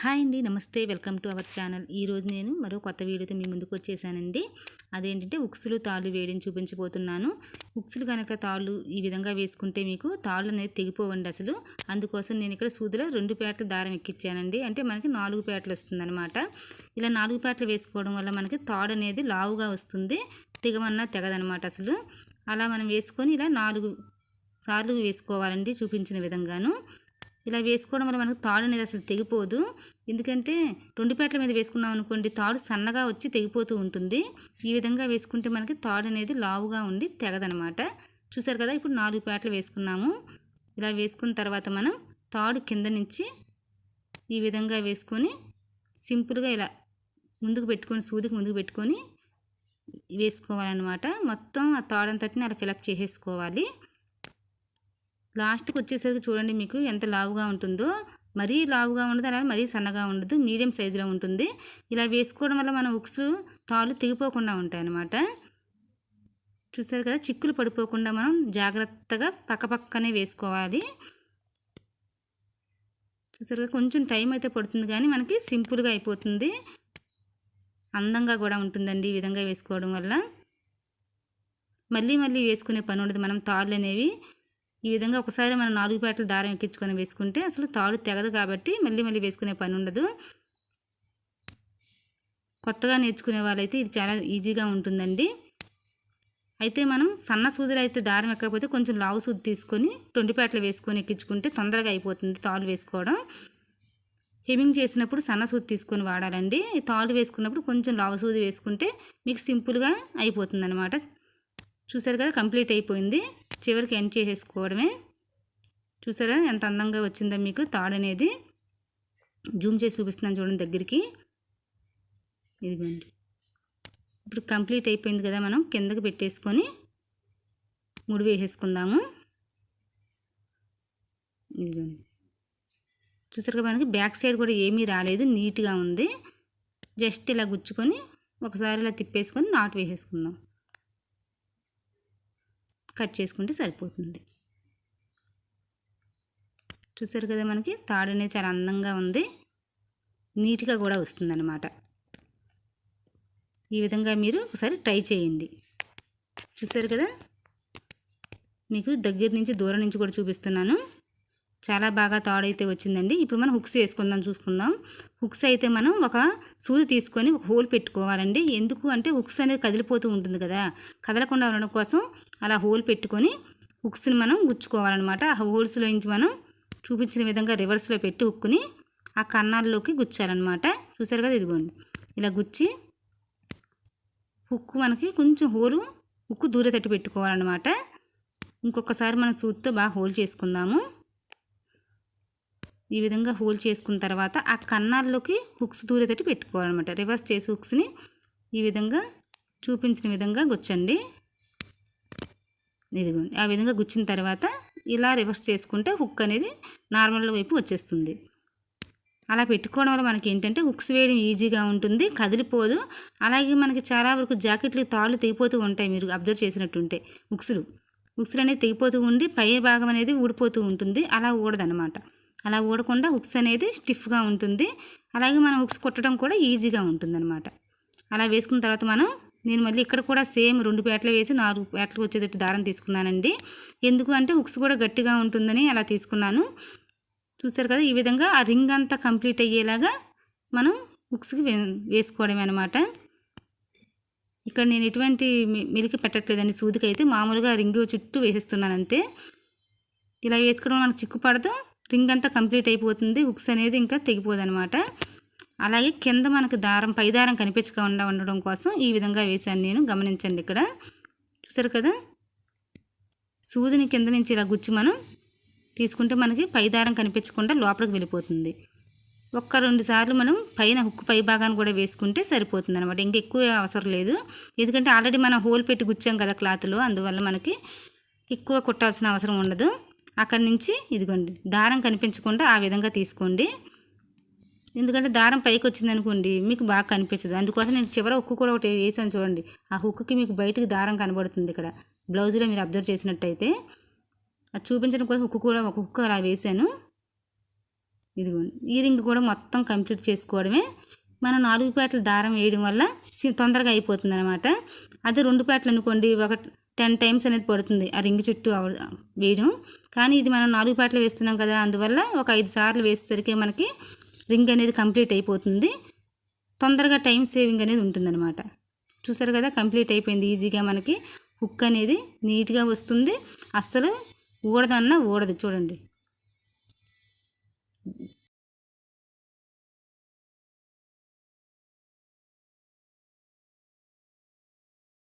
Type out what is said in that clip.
Hi అండి నమస్తే welcome to our channel. ఈరోజు నేను మరో కొత్త వీడియోతో మీ ముందుకు వచ్చేసానండి. అదేంటంటే ఉక్సులు తాళ్ళు వేయడం చూపించబోతున్నాను. ఉక్సులు కనుక తాళ్ళు ఈ విధంగా వేసుకుంటే మీకు తాళ్ళు అనేది తెగిపోవండి అసలు. అందుకోసం నేను ఇక్కడ సూదిలో రెండు పేటల దారం ఎక్కించానండి అంటే మనకి నాలుగు పేటలు వస్తుందన్నమాట. ఇలా నాలుగు పేటలు వేసుకోవడం వల్ల మనకి తాడు అనేది లావుగా వస్తుంది. తెగమన్నా తెగదనమాట అసలు. అలా మనం వేసుకొని ఇలా నాలుగు సార్లు వేసుకోవాలండి చూపించిన విధంగాను. ఇలా వేసుకోవడం వల్ల మనకు తాడు అనేది అసలు తెగిపోదు. ఎందుకంటే రెండు పేటల మీద వేసుకున్నాం అనుకోండి తాడు సన్నగా వచ్చి తెగిపోతూ ఉంటుంది. ఈ విధంగా వేసుకుంటే మనకి తాడు అనేది లావుగా ఉండి తెగదనమాట. చూసారు కదా ఇప్పుడు నాలుగు పేటలు వేసుకున్నాము. ఇలా వేసుకున్న తర్వాత మనం తాడు కింద నుంచి ఈ విధంగా వేసుకొని సింపుల్గా ఇలా ముందుకు పెట్టుకొని సూదికి ముందుకు పెట్టుకొని వేసుకోవాలన్నమాట. మొత్తం ఆ తాడంతటిని అలా ఫిలప్ చేసేసుకోవాలి. లాస్ట్కి వచ్చేసరికి చూడండి మీకు ఎంత లావుగా ఉంటుందో. మరీ లావుగా ఉండదు అలా మరీ సన్నగా ఉండదు. మీడియం సైజులో ఉంటుంది. ఇలా వేసుకోవడం వల్ల మన ఉక్స్ తాళ్ళు తెగిపోకుండా ఉంటాయి అన్నమాట చూసారు కదా చిక్కులు పడిపోకుండా మనం జాగ్రత్తగా పక్కపక్కనే వేసుకోవాలి. చూసారు కదా కొంచెం టైం అయితే పడుతుంది కానీ మనకి సింపుల్గా అయిపోతుంది. అందంగా కూడా ఉంటుందండి ఈ విధంగా వేసుకోవడం వల్ల. మళ్ళీ మళ్ళీ వేసుకునే పని ఉండదు. మనం తాళ్ళు అనేవి ఈ విధంగా ఒకసారి మనం నాలుగు పేటలు దారం ఎక్కించుకొని వేసుకుంటే అసలు తాడు తెగదు కాబట్టి మళ్ళీ మళ్ళీ వేసుకునే పని ఉండదు. కొత్తగా నేర్చుకునే వాళ్ళైతే ఇది చాలా ఈజీగా ఉంటుందండి. అయితే మనం సన్న సూదులు అయితే దారం ఎక్కకపోతే కొంచెం లావు సూది తీసుకొని రెండు పేటలు వేసుకొని ఎక్కించుకుంటే తొందరగా అయిపోతుంది తాళ్ళు వేసుకోవడం. హెమింగ్ చేసినప్పుడు సన్న సూది తీసుకొని వాడాలండి. తాళ్ళు వేసుకున్నప్పుడు కొంచెం లావు సూది వేసుకుంటే మీకు సింపుల్గా అయిపోతుంది అనమాట చూసారు కదా కంప్లీట్ అయిపోయింది. చివరికి ఎండ్ చేసేసుకోవడమే. చూసారా? ఎంత అందంగా వచ్చిందో మీకు తాడు అనేది. జూమ్ చేసి చూపిస్తున్నాను చూడండి దగ్గరికి. ఇదిగోండి. ఇప్పుడు కంప్లీట్ అయిపోయింది కదా మనం. కిందకి పెట్టేసుకొని ముడి వేసేసుకుందాము. ఇదిగోండి. చూసారు కదా మనకి బ్యాక్ సైడ్ కూడా ఏమీ రాలేదు. నీట్గా ఉంది. జస్ట్ ఇలా గుచ్చుకొని ఒకసారి ఇలా తిప్పేసుకొని నాటు వేసేసుకుందాం. కట్ చేసుకుంటే సరిపోతుంది. చూసారు కదా మనకి? తాడు అనేది చాలా అందంగా ఉంది. నీట్గా కూడా వస్తుందన్నమాట. ఈ విధంగా మీరు ఒకసారి ట్రై చేయండి. చూసారు కదా? మీకు దగ్గర నుంచి దూరం నుంచి కూడా చూపిస్తున్నాను. చాలా బాగా తాడైతే వచ్చిందండి. ఇప్పుడు మనం హుక్స్ వేసుకుందాం చూసుకుందాం. హుక్స్ అయితే మనం ఒక సూది తీసుకొని ఒక హోల్ పెట్టుకోవాలండి. ఎందుకు అంటే హుక్స్ అనేది కదిలిపోతూ ఉంటుంది కదా. కదలకుండా ఉండడం కోసం అలా హోల్ పెట్టుకొని హుక్స్ని మనం గుచ్చుకోవాలన్నమాట. ఆ హోల్స్లో నుంచి మనం చూపించిన విధంగా రివర్స్లో పెట్టి హుక్కుని ఆ కన్నాల్లోకి గుచ్చాలన్నమాట. చూసారు కదా ఇదిగోండి. ఇలా గుచ్చి హుక్కు మనకి కొంచెం హోలు హుక్కు దూరతట్టు పెట్టుకోవాలన్నమాట. ఇంకొకసారి మనం సూత్తో బాగా హోల్ చేసుకుందాము. ఈ విధంగా హోల్ చేసుకున్న తర్వాత ఆ కన్నాల్లోకి హుక్స్ దూరేటట్టు పెట్టుకోవాలన్నమాట. రివర్స్ చేసి హుక్స్ని ఈ విధంగా చూపించిన విధంగా గుచ్చండి. ఇదిగోండి. ఆ విధంగా గుచ్చిన తర్వాత ఇలా రివర్స్ చేసుకుంటే హుక్ అనేది నార్మల్ వైపు వచ్చేస్తుంది. అలా పెట్టుకోవడం వల్ల మనకి ఏంటంటే హుక్స్ వేయడం ఈజీగా ఉంటుంది కదిలిపోదు. అలాగే మనకి చాలా వరకు జాకెట్లు తాళ్ళు తెగిపోతూ ఉంటాయి మీరు అబ్జర్వ్ చేసినట్టుంటే హుక్స్లు. హుక్స్లు అనేది తెగిపోతూ ఉండి పై భాగం అనేది ఊడిపోతూ ఉంటుంది. అలా ఊడదనమాట అలా ఊడకుండా హుక్స్ అనేది స్టిఫ్గా ఉంటుంది. అలాగే మనం హుక్స్ కొట్టడం కూడా ఈజీగా ఉంటుందన్నమాట. అలా వేసుకున్న తర్వాత మనం నేను మళ్ళీ ఇక్కడ కూడా సేమ్ రెండు పేటలు వేసి నాలుగు పేటలు వచ్చేటట్టు దారం తీసుకున్నానండి. ఎందుకు అంటే హుక్స్ కూడా గట్టిగా ఉంటుందని అలా తీసుకున్నాను. చూసారు కదా ఈ విధంగా ఆ రింగ్ అంతా కంప్లీట్ అయ్యేలాగా మనం హుక్స్కి వే వేసుకోవడమే అనమాట ఇక్కడ నేను ఎటువంటి మిలికి పెట్టట్లేదండి. సూదికి అయితే మామూలుగా రింగ్ చుట్టూ వేసేస్తున్నాను అంతే. ఇలా వేసుకోవడం మనకు చిక్కు పడదు రింగ్ అంతా కంప్లీట్ అయిపోతుంది హుక్స్ అనేది ఇంకా తెగిపోదనమాట. అలాగే కింద మనకు దారం పై దారం కనిపించకుండా ఉండడం కోసం ఈ విధంగా వేశాను నేను. గమనించండి ఇక్కడ. చూసారు కదా? సూదిని కింద నుంచి ఇలా గుచ్చి మనం తీసుకుంటే మనకి పై దారం కనిపించకుండా లోపలికి వెళ్ళిపోతుంది. ఒక్క రెండు సార్లు మనం పైన హుక్ పై భాగాన్ని కూడా వేసుకుంటే సరిపోతుంది అనమాట ఇంకా ఎక్కువ అవసరం లేదు. ఎందుకంటే ఆల్రెడీ మనం హోల్ పెట్టి గుచ్చాం కదా క్లాత్లో అందువల్ల మనకి ఎక్కువ కుట్టాల్సిన అవసరం ఉండదు. అక్కడి నుంచి ఇదిగోండి దారం కనిపించకుండా ఆ విధంగా తీసుకోండి. ఎందుకంటే దారం పైకి వచ్చింది అనుకోండి మీకు బాగా కనిపించదు. అందుకోసం నేను చివర హుక్కు కూడా ఒకటి వేసాను చూడండి. ఆ హుక్కి మీకు బయటకు దారం కనబడుతుంది ఇక్కడ. బ్లౌజ్లో మీరు అబ్జర్వ్ చేసినట్టయితే అది చూపించడం కోసం హుక్కు కూడా ఒక హుక్కు అలా వేసాను. ఇదిగోండి ఈ రింగ్ కూడా మొత్తం కంప్లీట్ చేసుకోవడమే. మనం నాలుగు పేటల దారం వేయడం వల్ల తొందరగా అయిపోతుంది అనమాట అదే రెండు పేటలు అనుకోండి ఒక టెన్ టైమ్స్ అనేది పడుతుంది ఆ రింగ్ చుట్టూ వేయడం. కానీ ఇది మనం నాలుగు పాటలు వేస్తున్నాం కదా అందువల్ల ఒక ఐదు సార్లు వేసేసరికి మనకి రింగ్ అనేది కంప్లీట్ అయిపోతుంది. తొందరగా టైం సేవింగ్ అనేది ఉంటుందన్నమాట. చూసారు కదా కంప్లీట్ అయిపోయింది. ఈజీగా మనకి హుక్ అనేది నీట్గా వస్తుంది. అస్సలు ఊడదన్నా ఊడదు. చూడండి.